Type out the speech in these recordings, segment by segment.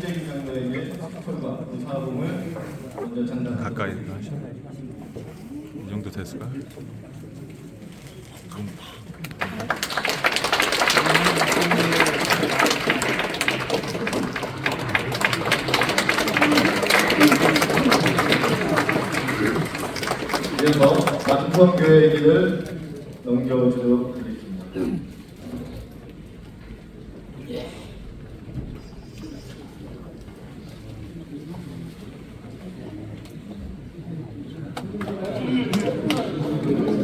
문재인 장로에게 사건과 그 사범을 먼저 전달합니다. 가까이 하셔. 이 정도 됐을까? 그럼 이어서 남성교회 길을 넘겨주도록 하겠습니다. 이어서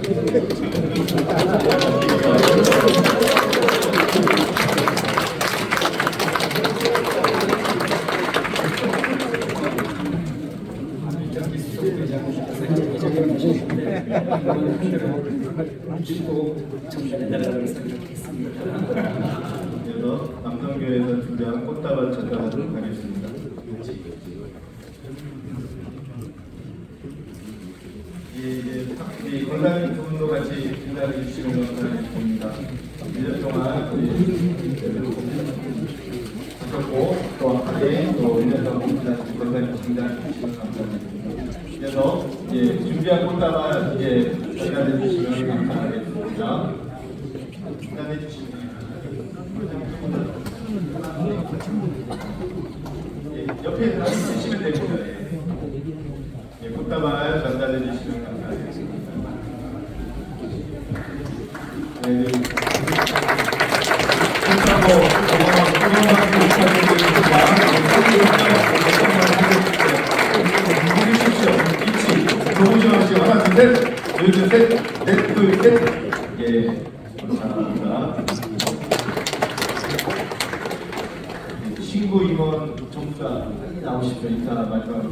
남성교회에서 준비한 꽃다발 전달하도록 하겠습니다. 이 건강 두 분도 같이 주시는 것을 봅니다. 1년 동안 하셨고 또 앞으로 또 1년 동안 건강 진단해 주시면 감사드립니다. 그래서 이제 준비한 꽃다발 이제 진단해 주시면 감사하겠습니다. 진단해 주시면 예, 옆에 다시 쓰시면 됩니다. 예, 꽃다발 전달해 주시면 신고 임원 정자 나오십시오. 인사 말씀